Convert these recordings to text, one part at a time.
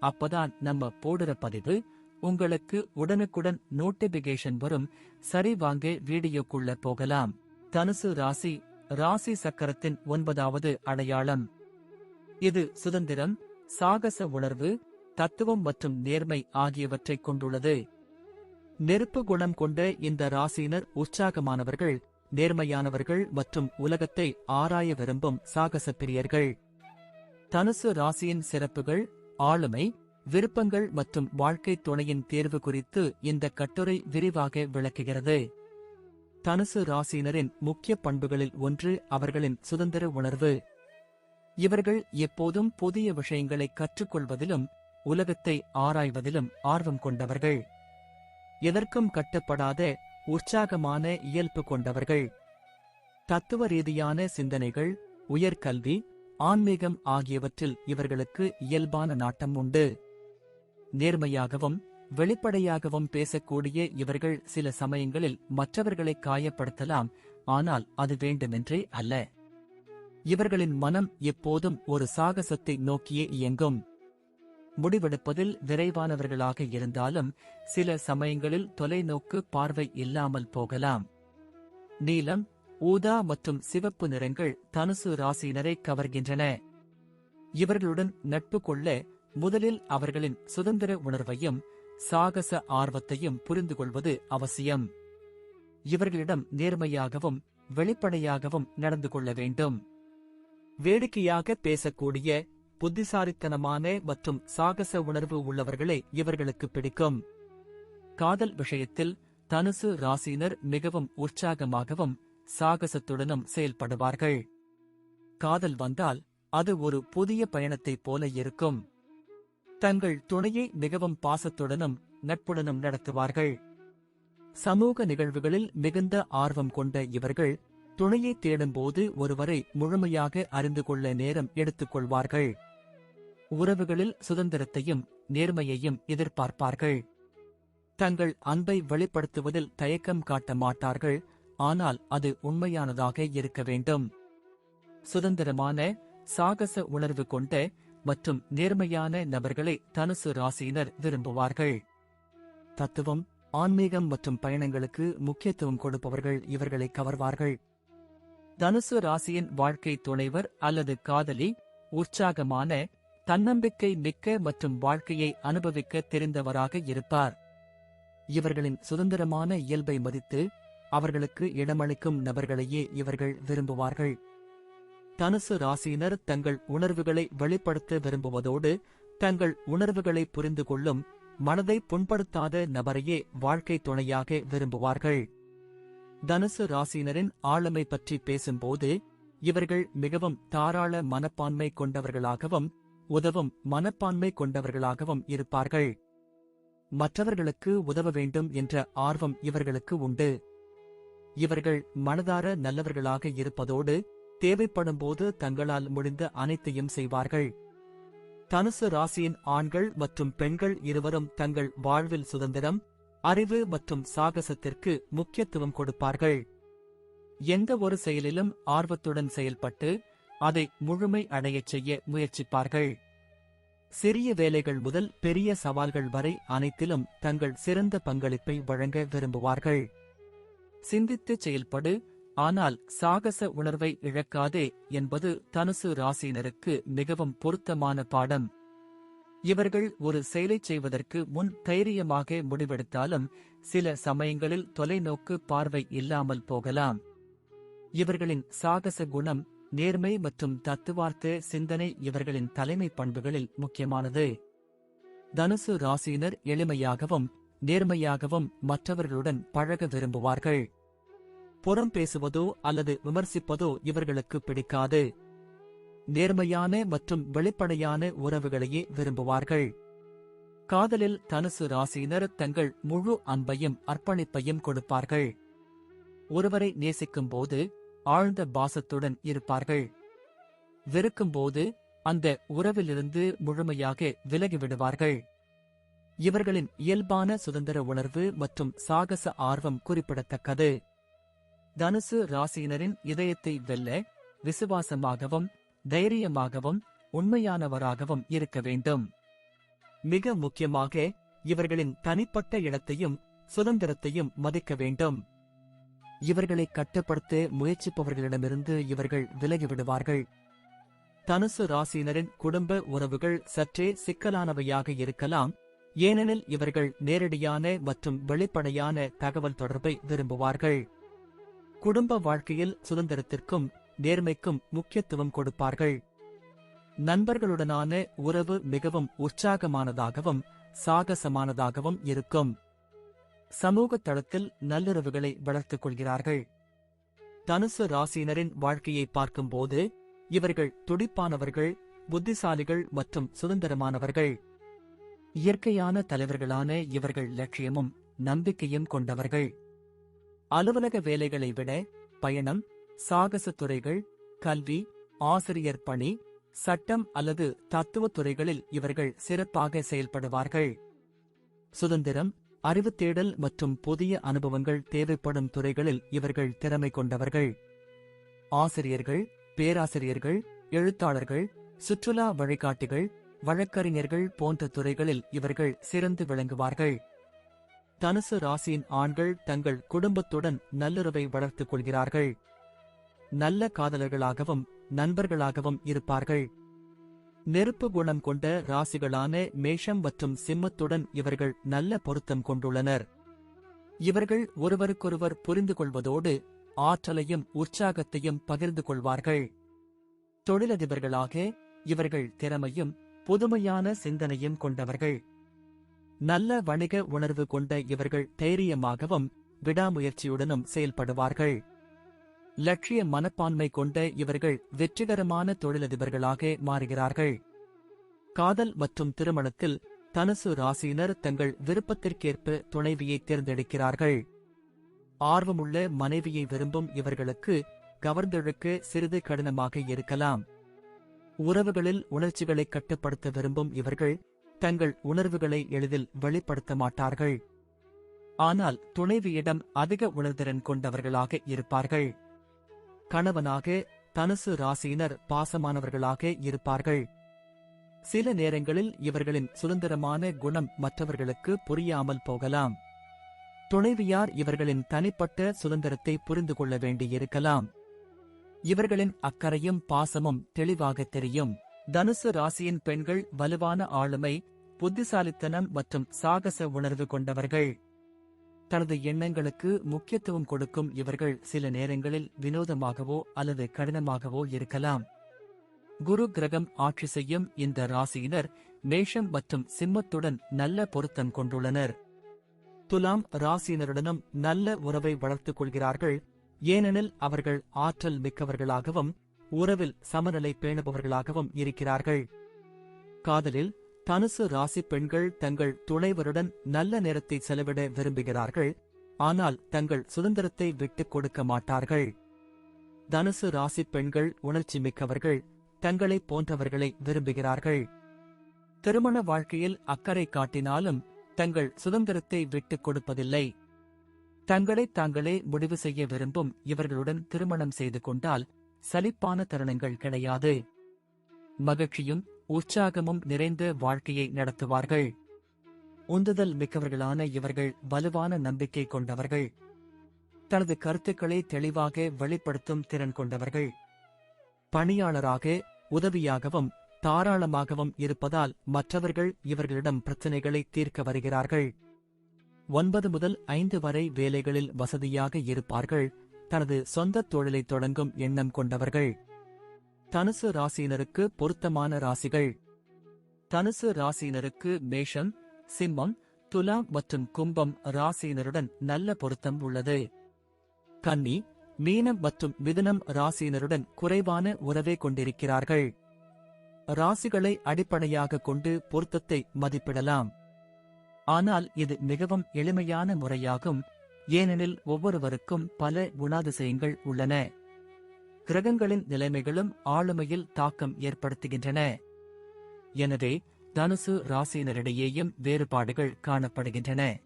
அப்பதான் நம்ம போடுற பதிவு உங்களுக்கு உடனுக்குடன் நோட்டிபிகேஷன் வரும். சரி வாங்க வீடியோக்குள்ள போகலாம். தனுசு ராசி ராசி சக்கரத்தின் ஒன்பதாவது அடையாளம். இது சுதந்திரம் சாகச உணர்வு தத்துவம் மற்றும் நேர்மை ஆகியவற்றைக் கொண்டுள்ளது. நெருப்பு குணம் கொண்ட இந்த ராசியினர் உற்சாகமானவர்கள் நேர்மையானவர்கள் மற்றும் உலகத்தை ஆராய விரும்பும் சாகச பிரியர்கள். தனுசு ராசியின் சிறப்புகள் ஆளுமை விருப்பங்கள் மற்றும் வாழ்க்கை துணையின் தேர்வு குறித்து இந்த கட்டுரை விரிவாக விளக்குகிறது. தனுசு ராசியினரின் முக்கிய பண்புகளில் ஒன்று அவர்களின் சுதந்திர உணர்வு. இவர்கள் எப்போதும் புதிய விஷயங்களை கற்றுக்கொள்வதிலும் உலகத்தை ஆராய்வதிலும் ஆர்வம் கொண்டவர்கள். எதற்கும் கட்டப்படாத உற்சாகமான இயல்பு கொண்டவர்கள். தத்துவ ரீதியான சிந்தனைகள் உயர்கல்வி ஆன்மீகம் ஆகியவற்றில் இவர்களுக்கு இயல்பான நாட்டம் உண்டு. நேர்மையாகவும் வெளிப்படையாகவும் பேசக்கூடிய இவர்கள் சில சமயங்களில் மற்றவர்களை காயப்படுத்தலாம் ஆனால் அது வேண்டுமென்றே அல்ல. இவர்களின் மனம் எப்போதும் ஒரு சாகசத்தை நோக்கியே இயங்கும். முடிவெடுப்பதில் விரைவானவர்களாக இருந்தாலும் சில சமயங்களில் தொலைநோக்கு பார்வை இல்லாமல் போகலாம். நீலம் ஊதா மற்றும் சிவப்பு நிறங்கள் தனுசு ராசியினரை கவர்கின்றன. இவர்களுடன் நட்பு கொள்ள முதலில் அவர்களின் சுதந்திர உணர்வையும் சாகச ஆர்வத்தையும் புரிந்து கொள்வது அவசியம். இவர்களிடம் நேர்மையாகவும் வெளிப்படையாகவும் நடந்து கொள்ள வேண்டும். வேடிக்கையாக பேசக்கூடிய புத்திசாலித்தனமான மற்றும் சாகச உணர்வு உள்ளவர்களே இவர்களுக்கு பிடிக்கும். காதல் விஷயத்தில் தனுசு ராசியினர் மிகவும் உற்சாகமாகவும் சாகசத்துடனும் செயல்படுவார்கள். காதல் வந்தால் அது ஒரு புதிய பயணத்தைப் போல இருக்கும். தங்கள் துணையை மிகவும் பாசத்துடனும் நட்புடனும் நடத்துவார்கள். சமூக நிகழ்வுகளில் மிகுந்த ஆர்வம் கொண்ட இவர்கள் துணையை தேடும்போது ஒருவரை முழுமையாக அறிந்து கொள்ள நேரம் எடுத்துக் கொள்வார்கள். உறவுகளில் சுதந்திரத்தையும் நேர்மையையும் எதிர்பார்ப்பார்கள். தங்கள் அன்பை வெளிப்படுத்துவதில் தயக்கம் காட்ட மாட்டார்கள். ஆனால் அது உண்மையானதாக இருக்க வேண்டும். சுதந்திரமான சாகச உணர்வு கொண்ட மற்றும் நேர்மையான நபர்களை தனுசு ராசியினர் விரும்புவார்கள். தத்துவம் ஆன்மீகம் மற்றும் பயணங்களுக்கு முக்கியத்துவம் கொடுப்பவர்கள் இவர்களை கவர்வார்கள். தனுசு ராசியின் வாழ்க்கை துணைவர் அல்லது காதலி உற்சாகமான தன்னம்பிக்கை மிக்க மற்றும் வாழ்க்கையை அனுபவிக்க தெரிந்தவராக இருப்பார். இவர்களின் சுதந்திரமான இயல்பை மதித்து அவர்களுக்கு இடமளிக்கும் நபர்களையே இவர்கள் விரும்புவார்கள். தனுசு ராசியினர் தங்கள் உணர்வுகளை வெளிப்படுத்த விரும்புவதோடு தங்கள் உணர்வுகளை புரிந்து கொள்ளும் மனதை புண்படுத்தாத நபரையே வாழ்க்கை துணையாக விரும்புவார்கள். தனுசு ராசியினரின் ஆளுமை பற்றி பேசும்போது இவர்கள் மிகவும் தாராள மனப்பான்மை கொண்டவர்களாகவும் உதவும் மனப்பான்மை கொண்டவர்களாகவும் இருப்பார்கள். மற்றவர்களுக்கு உதவ வேண்டும் என்ற ஆர்வம் இவர்களுக்கு உண்டு. இவர்கள் மனதார நல்லவர்களாக இருப்பதோடு தேவைப்படும்போது தங்களால் முடிந்த அனைத்தையும் செய்வார்கள். தனுசு ராசியின் ஆண்கள் மற்றும் பெண்கள் இருவரும் தங்கள் வாழ்வில் சுதந்திரம் அறிவு மற்றும் சாகசத்திற்கு முக்கியத்துவம் கொடுப்பார்கள். எந்த ஒரு செயலிலும் ஆர்வத்துடன் செயல்பட்டு அதை முழுமை அடையச் செய்ய முயற்சிப்பார்கள். சிறிய வேலைகள் முதல் பெரிய சவால்கள் வரை அனைத்திலும் தங்கள் சிறந்த பங்களிப்பை வழங்க விரும்புவார்கள். சிந்தித்து செயல்படு ஆனால் சாகச உணர்வை இழக்காதே என்பது தனுசு ராசியினருக்கு மிகவும் பொருத்தமான பாடம். இவர்கள் ஒரு செயலைச் செய்வதற்கு முன் தைரியமாக முடிவெடுத்தாலும் சில சமயங்களில் தொலைநோக்கு பார்வை இல்லாமல் போகலாம். இவர்களின் சாகச குணம் நேர்மை மற்றும் தத்துவார்த்த சிந்தனை இவர்களின் தலைமை பண்புகளில் முக்கியமானது. தனுசு ராசியினர் எளிமையாகவும் நேர்மையாகவும் மற்றவர்களுடன் பழக விரும்புவார்கள். புறம் பேசுவதோ அல்லது விமர்சிப்பதோ இவர்களுக்கு பிடிக்காது. நேர்மையான மற்றும் வெளிப்படையான உறவுகளையே விரும்புவார்கள். காதலில் தனுசு ராசியினர் தங்கள் முழு அன்பையும் அர்ப்பணிப்பையும் கொடுப்பார்கள். ஒருவரை நேசிக்கும் போது ஆழ்ந்த பாசத்துடன் இருப்பார்கள். வெறுக்கும்போது அந்த உறவிலிருந்து முழுமையாக விலகிவிடுவார்கள். இவர்களின் இயல்பான சுதந்திர உணர்வு மற்றும் சாகச ஆர்வம் குறிப்பிடத்தக்கது. தனுசு ராசியினரின் இதயத்தை வெல்ல விசுவாசமாகவும் தைரியமாகவும் உண்மையானவராகவும் இருக்க வேண்டும். மிக முக்கியமாக இவர்களின் தனிப்பட்ட இடத்தையும் சுதந்திரத்தையும் மதிக்க வேண்டும். இவர்களை கட்டுப்படுத்த முயற்சிப்பவர்களிடமிருந்து இவர்கள் விலகிவிடுவார்கள். தனுசு ராசியினரின் குடும்ப உறவுகள் சற்றே சிக்கலானவையாக இருக்கலாம் ஏனெனில் இவர்கள் நேரடியான மற்றும் வெளிப்படையான தகவல் தொடர்பை விரும்புவார்கள். குடும்ப வாழ்க்கையில் சுதந்திரத்திற்கும் நேர்மைக்கும் முக்கியத்துவம் கொடுப்பார்கள். நண்பர்களுடனான உறவு மிகவும் உற்சாகமானதாகவும் சாகசமானதாகவும் இருக்கும். சமூக தளத்தில் நல்லுறவுகளை வளர்த்துக் கொள்கிறார்கள். தனுசு ராசியினரின் வாழ்க்கையை பார்க்கும்போது இவர்கள் துடிப்பானவர்கள் புத்திசாலிகள் மற்றும் சுதந்திரமானவர்கள். இயற்கையான தலைவர்களான இவர்கள் லட்சியமும் நம்பிக்கையும் கொண்டவர்கள். அலுவலக வேலைகளை விட பயணம் சாகச துறைகள் கல்வி ஆசிரியர் பணி சட்டம் அல்லது தத்துவத் துறைகளில் இவர்கள் சிறப்பாக செயல்படுவார்கள். சுதந்திரம் அறிவு தேடல் மற்றும் புதிய அனுபவங்கள் தேவைப்படும் துறைகளில் இவர்கள் திறமை கொண்டவர்கள். ஆசிரியர்கள் பேராசிரியர்கள் எழுத்தாளர்கள் சுற்றுலா வழிகாட்டிகள் வழக்கறிஞர்கள் போன்ற துறைகளில் இவர்கள் சிறந்து விளங்குவார்கள். தனுசு ராசியின் ஆண்கள் தங்கள் குடும்பத்துடன் நல்லுறவை வளர்த்துக் கொள்கிறார்கள். நல்ல காதலர்களாகவும் நண்பர்களாகவும் இருப்பார்கள். நெருப்பு குணம் கொண்ட ராசிகளான மேஷம் மற்றும் சிம்மத்துடன் இவர்கள் நல்ல பொருத்தம் கொண்டுள்ளனர். இவர்கள் ஒருவருக்கொருவர் புரிந்து கொள்வதோடு ஆற்றலையும் உற்சாகத்தையும் பகிர்ந்து கொள்வார்கள். தொழிலதிபர்களாக இவர்கள் திறமையும் புதுமையான சிந்தனையும் கொண்டவர்கள். நல்ல வணிக உணர்வு கொண்ட இவர்கள் தைரியமாகவும் விடாமுயற்சியுடனும் செயல்படுவார்கள். லட்சிய மனப்பான்மை கொண்ட இவர்கள் வெற்றிகரமான தொழிலதிபர்களாக மாறுகிறார்கள். காதல் மற்றும் திருமணத்தில் தனுசு ராசியினர் தங்கள் விருப்பத்திற்கேற்ப துணைவியை தேர்ந்தெடுக்கிறார்கள். ஆர்வமுள்ள மனைவியை விரும்பும் இவர்களுக்கு கவர்ந்தெழுக்க சிறிது கடினமாக இருக்கலாம். உறவுகளில் உணர்ச்சிகளை கட்டுப்படுத்த விரும்பும் இவர்கள் தங்கள் உணர்வுகளை எளிதில் வெளிப்படுத்த மாட்டார்கள். ஆனால் துணைவியிடம் அதிக உணர்திறன் கொண்டவர்களாக இருப்பார்கள். கணவனாக தனுசு ராசியினர் பாசமானவர்களாக இருப்பார்கள். சில நேரங்களில் இவர்களின் சுதந்திரமான குணம் மற்றவர்களுக்கு புரியாமல் போகலாம். துணைவியார் இவர்களின் தனிப்பட்ட சுதந்திரத்தை புரிந்து கொள்ள வேண்டியிருக்கலாம். இவர்களின் அக்கறையும் பாசமும் தெளிவாக தெரியும். தனுசு ராசியின் பெண்கள் வலுவான ஆளுமை புத்திசாலித்தனம் மற்றும் சாகச உணர்வு கொண்டவர்கள். தனது எண்ணங்களுக்கு முக்கியத்துவம் கொடுக்கும் இவர்கள் சில நேரங்களில் வினோதமாகவோ அல்லது கடினமாகவோ இருக்கலாம். குரு கிரகம் ஆட்சி செய்யும் இந்த ராசியினர் மேஷம் மற்றும் சிம்மத்துடன் நல்ல பொருத்தம் கொண்டுள்ளனர். துலாம் ராசியினருடனும் நல்ல உறவை வளர்த்துக் கொள்கிறார்கள். ஏனெனில் அவர்கள் ஆற்றல் மிக்கவர்களாகவும் உறவில் சமநிலை பேணுபவர்களாகவும் இருக்கிறார்கள். காதலில் தனுசு ராசி பெண்கள் தங்கள் துணைவருடன் நல்ல நேரத்தை செலவிட விரும்புகிறார்கள் ஆனால் தங்கள் சுதந்திரத்தை விட்டுக் கொடுக்க மாட்டார்கள். தனுசு ராசி பெண்கள் உணர்ச்சி மிக்கவர்கள் தங்களை போன்றவர்களை விரும்புகிறார்கள். திருமண வாழ்க்கையில் அக்கறை காட்டினாலும் தங்கள் சுதந்திரத்தை விட்டுக் கொடுப்பதில்லை. தங்களை தாங்களே முடிவு செய்ய விரும்பும் இவர்களுடன் திருமணம் செய்து கொண்டால் சலிப்பான தருணங்கள் கிடையாது. மகிழ்ச்சியும் உற்சாகமும் நிறைந்த வாழ்க்கையை நடத்துவார்கள். உந்துதல் மிக்கவர்களான இவர்கள் வலுவான நம்பிக்கை கொண்டவர்கள். தனது கருத்துக்களை தெளிவாக வெளிப்படுத்தும் திறன் கொண்டவர்கள். பணியாளராக உதவியாகவும் தாராளமாகவும் இருப்பதால் மற்றவர்கள் இவர்களிடம் பிரச்சனைகளை தீர்க்க வருகிறார்கள். ஒன்பது முதல் ஐந்து வரை வேலைகளில் வசதியாக இருப்பார்கள். தனது சொந்த தொழிலை தொடங்கும் எண்ணம் கொண்டவர்கள். தனுசு ராசியினருக்கு பொருத்தமான ராசிகள். தனுசு ராசியினருக்கு மேஷம் சிம்மம் துலாம் மற்றும் கும்பம் ராசியினருடன் நல்ல பொருத்தம் உள்ளது. கன்னி மீனம் மற்றும் மிதுனம் ராசியினருடன் குறைவான உறவே கொண்டிருக்கிறார்கள். ராசிகளை அடிப்படையாக கொண்டு பொருத்தத்தை மதிப்பிடலாம். ஆனால் இது மிகவும் எளிமையான முறையாகும் ஏனெனில் ஒவ்வொருவருக்கும் பல குணாதிசயங்கள் உள்ளன. கிரகங்களின் நிலைமைகளும் ஆளுமையில் தாக்கம் ஏற்படுத்துகின்றன. எனவே தனுசு ராசியினரிடையேயும் வேறுபாடுகள் காணப்படுகின்றன.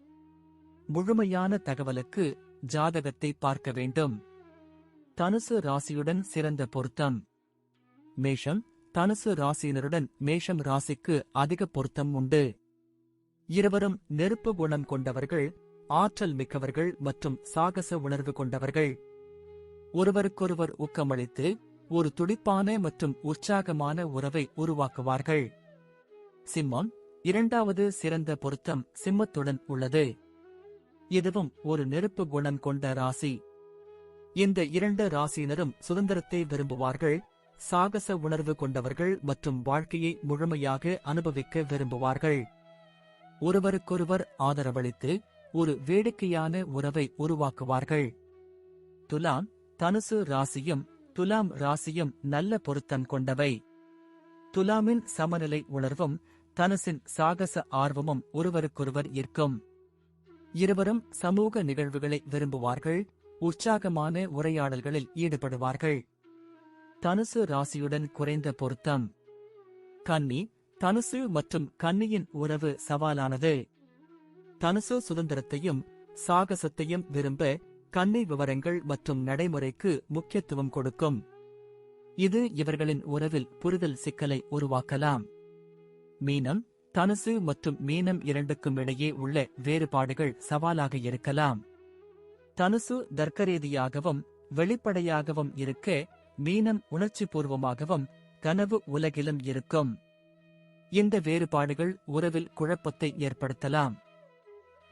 முழுமையான தகவலுக்கு ஜாதகத்தை பார்க்க வேண்டும். தனுசு ராசியுடன் சிறந்த பொருத்தம். மேஷம் தனுசு ராசியினருடன் மேஷம் ராசிக்கு அதிக பொருத்தம் உண்டு. இருவரும் நெருப்பு குணம் கொண்டவர்கள் ஆற்றல் மிக்கவர்கள் மற்றும் சாகச உணர்வு கொண்டவர்கள். ஒருவருக்கொருவர் ஊக்கமளித்து ஒரு துடிப்பான மற்றும் உற்சாகமான உறவை உருவாக்குவார்கள். சிம்மம் இரண்டாவது சிறந்த பொருத்தம் சிம்மத்துடன் உள்ளது. இதுவும் ஒரு நெருப்பு குணம் கொண்ட ராசி. இந்த இரண்டு ராசியினரும் சுதந்திரத்தை விரும்புவார்கள் சாகச உணர்வு கொண்டவர்கள் மற்றும் வாழ்க்கையை முழுமையாக அனுபவிக்க விரும்புவார்கள். ஒருவருக்கொருவர் ஆதரவளித்து ஒரு வேடிக்கையான உறவை உருவாக்குவார்கள். துலாம் தனுசு ராசியும் துலாம் ராசியும் நல்ல பொருத்தம் கொண்டவை. துலாமின் சமநிலை உணர்வும் தனுசின் சாகச ஆர்வமும் ஒருவருக்கொருவர் இருக்கும் இருவரும் சமூக நிகழ்வுகளை விரும்புவார்கள் உற்சாகமான உரையாடல்களில் ஈடுபடுவார்கள். தனுசு ராசியுடன் குறைந்த பொருத்தம். கன்னி தனுசு மற்றும் கன்னியின் உறவு சவாலானது. தனுசு சுதந்திரத்தையும் சாகசத்தையும் விரும்ப கன்னி விவரங்கள் மற்றும் நடைமுறைக்கு முக்கியத்துவம் கொடுக்கும். இது இவர்களின் உறவில் புரிதல் சிக்கலை உருவாக்கலாம். மீனம் தனுசு மற்றும் மீனம் இரண்டுக்கும் இடையே உள்ள வேறுபாடுகள் சவாலாக இருக்கலாம். தனுசு தர்க்கரீதியாகவும் வெளிப்படையாகவும் இருக்க மீனம் உணர்ச்சிபூர்வமாகவும் கனவு உலகிலும் இருக்கும். இந்த வேறுபாடுகள் உறவில் குழப்பத்தை ஏற்படுத்தலாம்.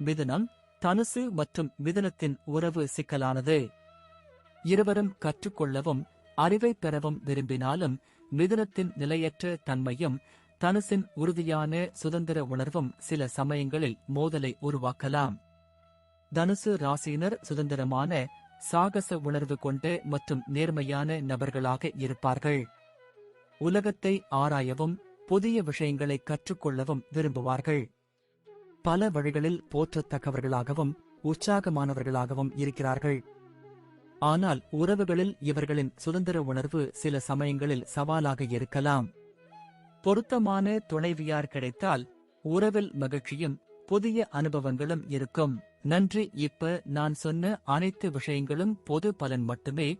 மிதுனம் தனுசு மற்றும் மிதுனத்தின் உறவு சிக்கலானது. இருவரும் கற்றுக்கொள்ளவும் அறிவை பெறவும் விரும்பினாலும் மிதுனத்தின் நிலையற்ற தன்மையும் தனுசின் உறுதியான சுதந்திர உணர்வும் சில சமயங்களில் மோதலை உருவாக்கலாம். தனுசு ராசியினர் சுதந்திரமான சாகச உணர்வு கொண்டு மற்றும் நேர்மையான நபர்களாக இருப்பார்கள். உலகத்தை ஆராயவும் புதிய விஷயங்களை கற்றுக்கொள்ளவும் விரும்புவார்கள். பல வழிகளில் போற்றத்தக்கவர்களாகவும் உற்சாகமானவர்களாகவும் இருக்கிறார்கள். ஆனால் உறவுகளில் இவர்களின் சுதந்திர உணர்வு சில சமயங்களில் சவாலாக இருக்கலாம். பொருத்தமான துணைவியார் கிடைத்தால் உறவில் மகிழ்ச்சியும் புதிய அனுபவங்களும் இருக்கும். நன்றி இப்ப நான் சொன்ன அனைத்து விஷயங்களும் பொது பலன் மட்டுமே